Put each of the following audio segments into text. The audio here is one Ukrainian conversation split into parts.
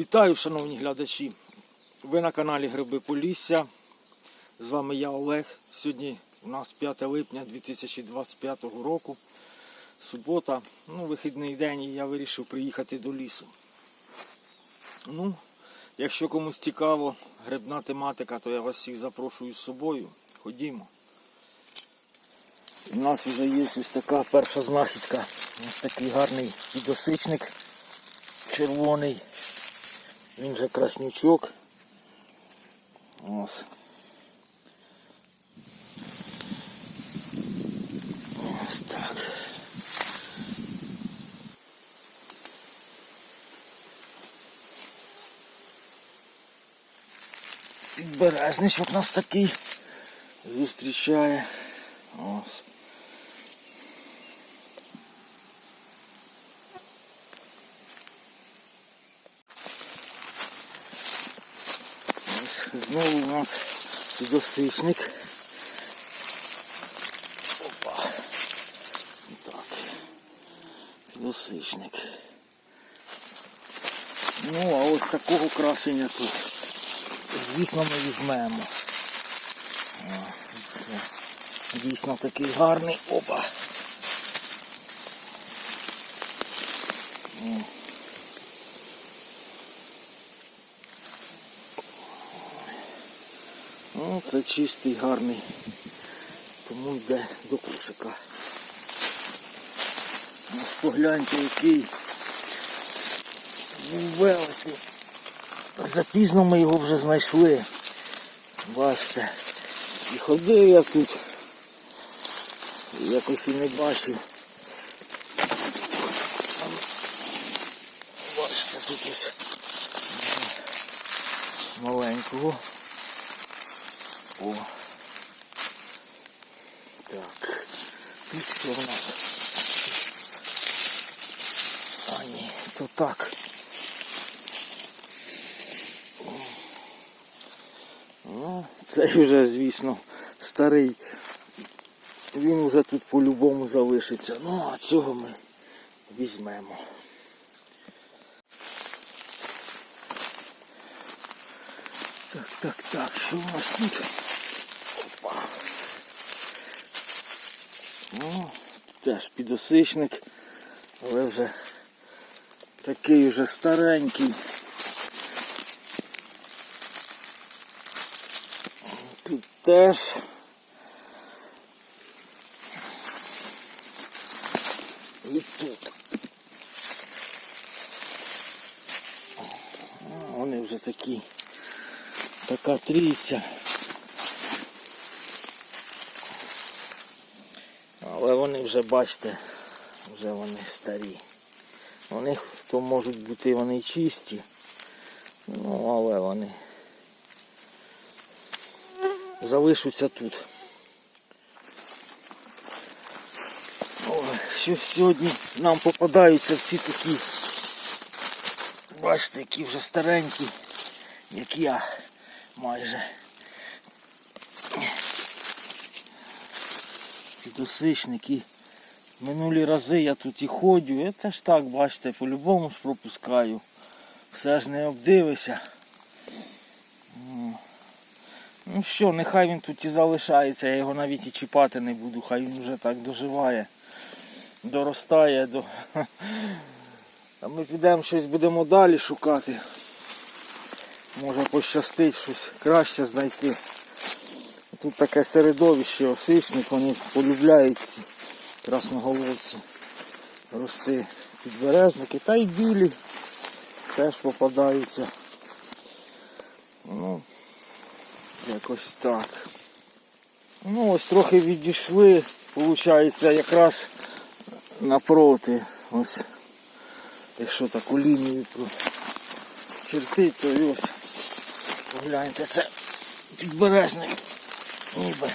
Вітаю, шановні глядачі. Ви на каналі Гриби Полісся. З вами я Олег. Сьогодні у нас 5 липня 2025 року. Субота, ну, вихідний день, і я вирішив приїхати до лісу. Ну, якщо комусь цікаво грибна тематика, то я вас всіх запрошую з собою. Ходімо. У нас вже є ось така перша знахідка. Ось такий гарний підосичник червоний. Він же краснючок. Ось. Ось так. Підберезничок нас такий зустрічає. Ось. Знову у нас підосичник. Опа. Так. Підосичник. Ну, а ось такого красення тут. Звісно, ми візьмемо. Дійсно такий гарний. Опа. Це чистий, гарний. Тому йде до кошика. Ось погляньте, який великий. Запізно ми його вже знайшли. Бачите. І ходив я тут. Якось і не бачив. Бачите, тут ось маленького. О. Так. Що в нас? А ні, то так. Ну, цей вже, звісно, старий. Він вже тут по-любому залишиться. Ну, а цього ми візьмемо. Так, так, так, що у нас тут? Ну, теж підосичник, але вже такий вже старенький. Тут теж. І тут. Вони вже такі. Така трійця. Але вони вже, бачите, вже вони старі. У них то можуть бути вони чисті. Ну, але вони залишаться тут. Що сьогодні нам попадаються всі такі, бачите, які вже старенькі, як я майже. Підосичники. Минулі рази я тут і ходю, і це ж так, бачите, по-любому ж пропускаю. Все ж не обдивися. Ну що, нехай він тут і залишається, я його навіть і чіпати не буду, хай він вже так доживає, доростає до. А ми підемо щось будемо далі шукати. Може пощастить щось краще знайти. Тут таке середовище, осичник, вони полюбляють красноголовці рости підберезники. Та й білі теж попадаються. Ну, якось так. Ну ось трохи відійшли, виходить, якраз напроти. Ось, якщо таку лінію прочертить, то і ось. Погляньте, це підберезник. Ніби.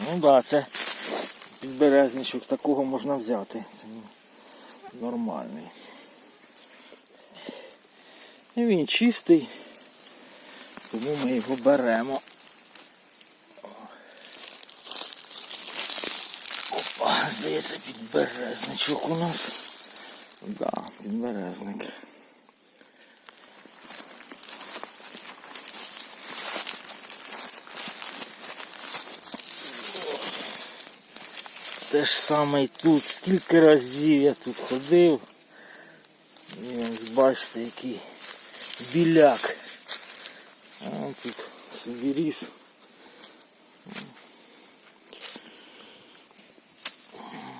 Ну так, да, це підберезничок, такого можна взяти. Це нормальний. І він чистий, тому ми його беремо. Опа, здається, підберезничок у нас. Да, підберезник. Те ж саме і тут. Скільки разів я тут ходив. І бачите, який біляк. Он тут собі ріс.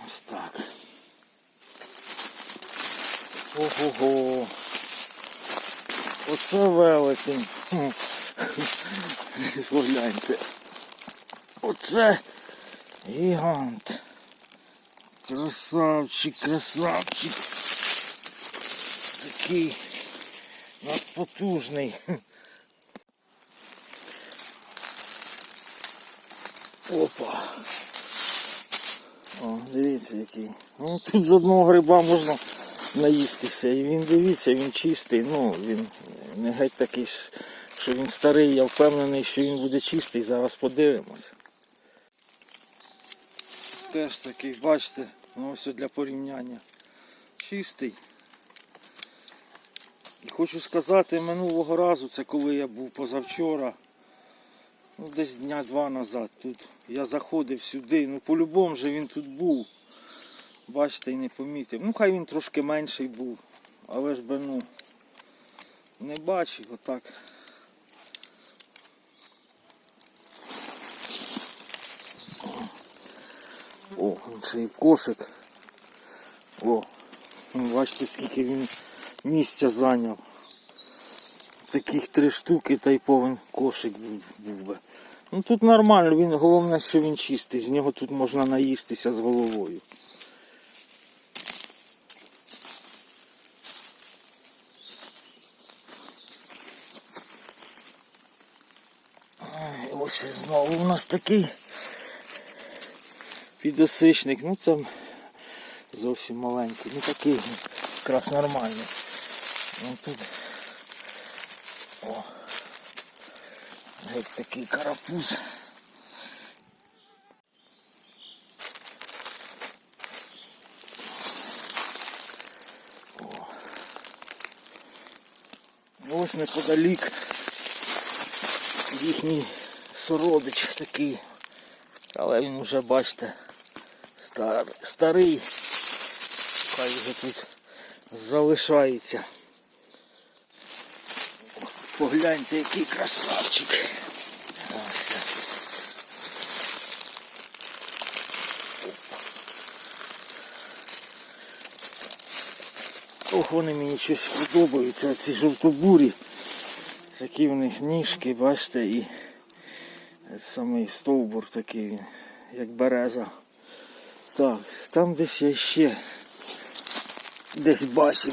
Ось так. Ого-го. Оце велетень. Погляньте. Оце гігант. Красавчик, красавчик. Такий надпотужний. Опа. О, дивіться який. Ну, тут з одного гриба можна наїстися. І він дивіться, він чистий. Ну, він не геть такий, що він старий. Я впевнений, що він буде чистий. Зараз подивимося. Теж такий, бачите, ось для порівняння. Чистий. І хочу сказати, минулого разу, це коли я був позавчора, ну десь дня два назад тут. Я заходив сюди, ну по-любому же він тут був. Бачите, і не помітив. Ну хай він трошки менший був, але ж би ну не бачив отак. Ще кошик. О, ну, бачите, скільки він місця зайняв. Таких три штуки та й повен кошик був, би. Ну тут нормально, він, головне, що він чистий, з нього тут можна наїстися з головою. Ось знову у нас такий підосичник. Ну це зовсім маленький. Ну такий якраз нормальний. Ну тут о, геть такий карапуз. О. Ось неподалік їхній сородич такий. Але він вже, бачите, стар, старий. Хай вже тут залишається. Погляньте, який красавчик. Ось. Ох, вони мені щось подобаються, ці жовтобурі. Такі в них ніжки, бачите, і самий стовбур такий, як береза. Так, там десь я ще десь бачив.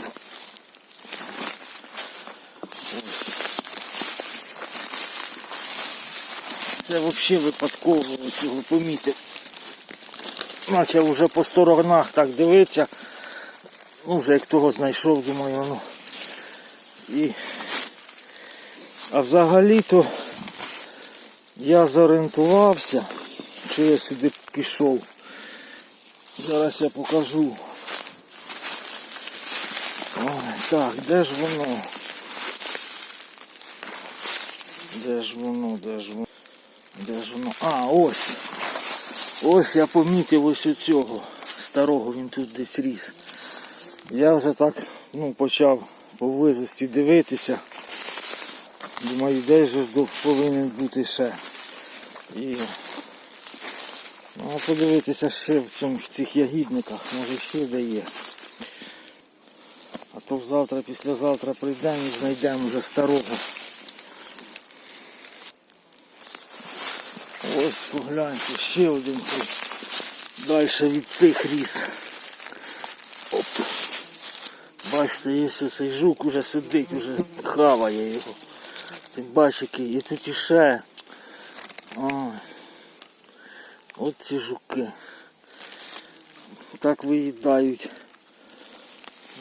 Це взагалі випадково цього помітив. Почав вже по сторонах так дивитися. Ну, вже як того знайшов, думаю, ну. І... А взагалі-то я зорієнтувався, що я сюди пішов. Зараз я покажу. Ой, так, де ж воно? Де ж воно, де ж воно? Де ж воно? А, ось. Ось я помітив ось у цього старого, він тут десь ріс. Я вже так ну, почав поблизості дивитися. Думаю, де ж повинен бути ще. І ну, а подивитися ще в цьому в цих ягідниках, може ще де є. А то завтра, післязавтра прийдемо і знайдемо вже старого. Ось погляньте, ще один цей. Далі від цих ріс. Оп. Бачите, є ось цей жук уже сидить, уже хаває його. Ти бачиш який. І тут іще. Ой. От ці жуки. Так виїдають.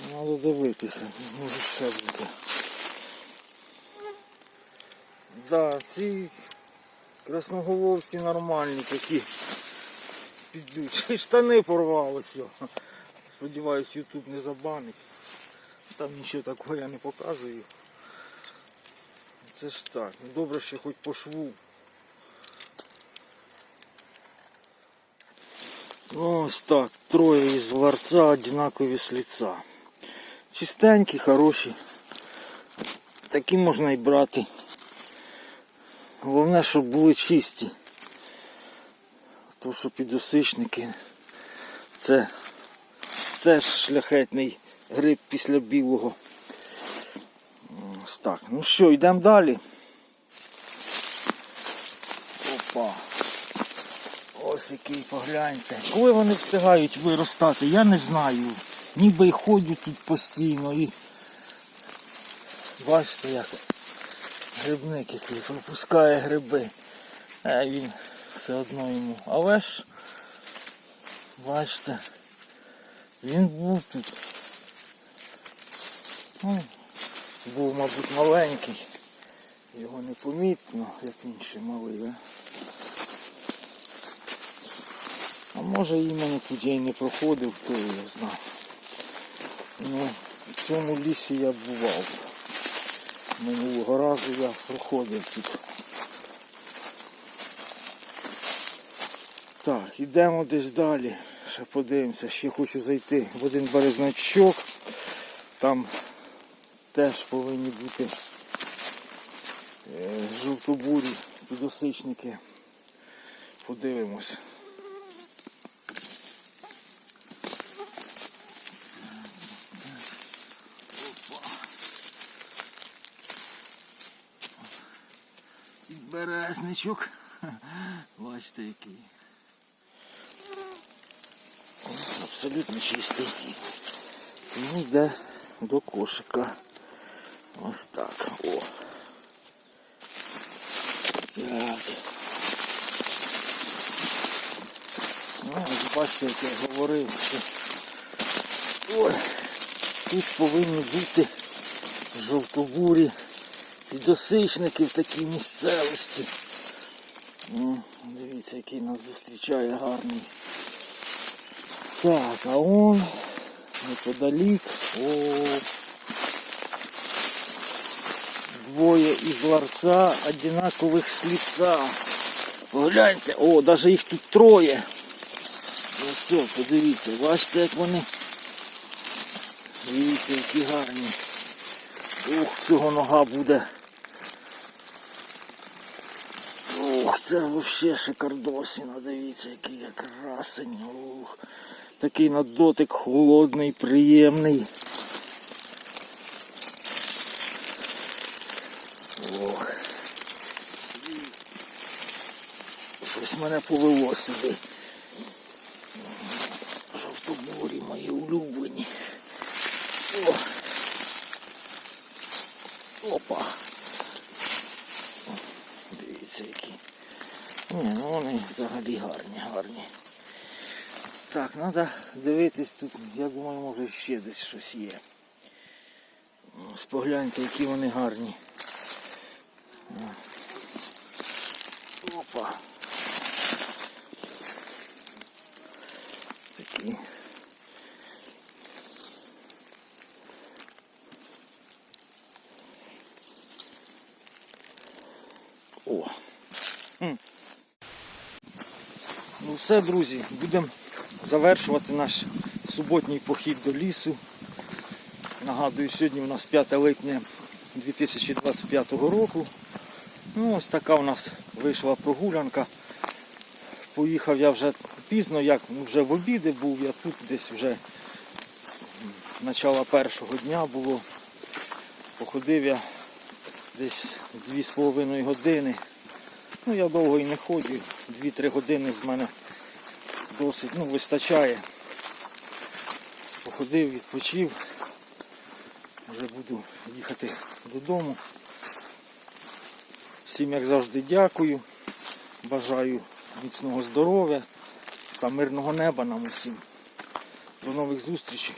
Треба дивитися, може ще буде. Да, ці красноголовці нормальні такі. Підуть. Штани порвалися. Сподіваюсь, YouTube не забанить. Там нічого такого я не показую. Це ж так. Ну, Добре, що хоч по шву. Ось так, троє із ларца однакові з лица. Чистенькі, хороші. Такі можна і брати. Головне, щоб були чисті. То, що підосичники це теж шляхетний гриб після білого. Ось так. Ну що, йдемо далі. Опа. Який погляньте. Коли вони встигають виростати, я не знаю. Ніби й ходять тут постійно і бачите як грибник який пропускає гриби. А він все одно йому. Але ж бачите, він був тут. Ну, був, мабуть, маленький. Його не помітно, як ще малий? А може іменно тут я не проходив, хто його знає. Ну, в цьому лісі я бував. Минулого разу я проходив тут. Так, ідемо десь далі. Ще подивимося, ще хочу зайти в один березнячок. Там теж повинні бути е, жовтобурі підосичники. Подивимось. Березничок. Бачите який. Абсолютно чистий. Він йде до кошика. Ось так. О. Так. Ну, бачите, як я говорив, що Ой, тут повинні бути жовтобурі підосичники в такій місцевості. О, дивіться, який нас зустрічає гарний. Так, а он неподалік. О, двоє із ларца одинакових слідка. Погляньте, о, навіть їх тут троє. Ось, все, подивіться, бачите, як вони. Дивіться, які гарні. Ух, цього нога буде. Ух, це взагалі шикардосина, дивіться, який я красень. Ух. Такий на дотик холодний, приємний. Ох. Щось мене повело сюди. Жовтобурі мої улюблені. О. Опа. Дивіться які. Ні, ну вони взагалі гарні, гарні. Так, треба дивитись тут, я думаю, може ще десь щось є. Ось погляньте, які вони гарні. Опа. Такі. О. Ну все, друзі, будемо завершувати наш суботній похід до лісу. Нагадую, сьогодні у нас 5 липня 2025 року. Ну, ось така у нас вийшла прогулянка. Поїхав я вже пізно, як вже в обіди був, я тут десь вже начало першого дня було. Походив я десь 2,5 години. Ну я довго і не ходжу, 2-3 години з мене досить ну, вистачає. Походив, відпочив. Вже буду їхати додому. Всім, як завжди, дякую. Бажаю міцного здоров'я та мирного неба нам усім. До нових зустрічей.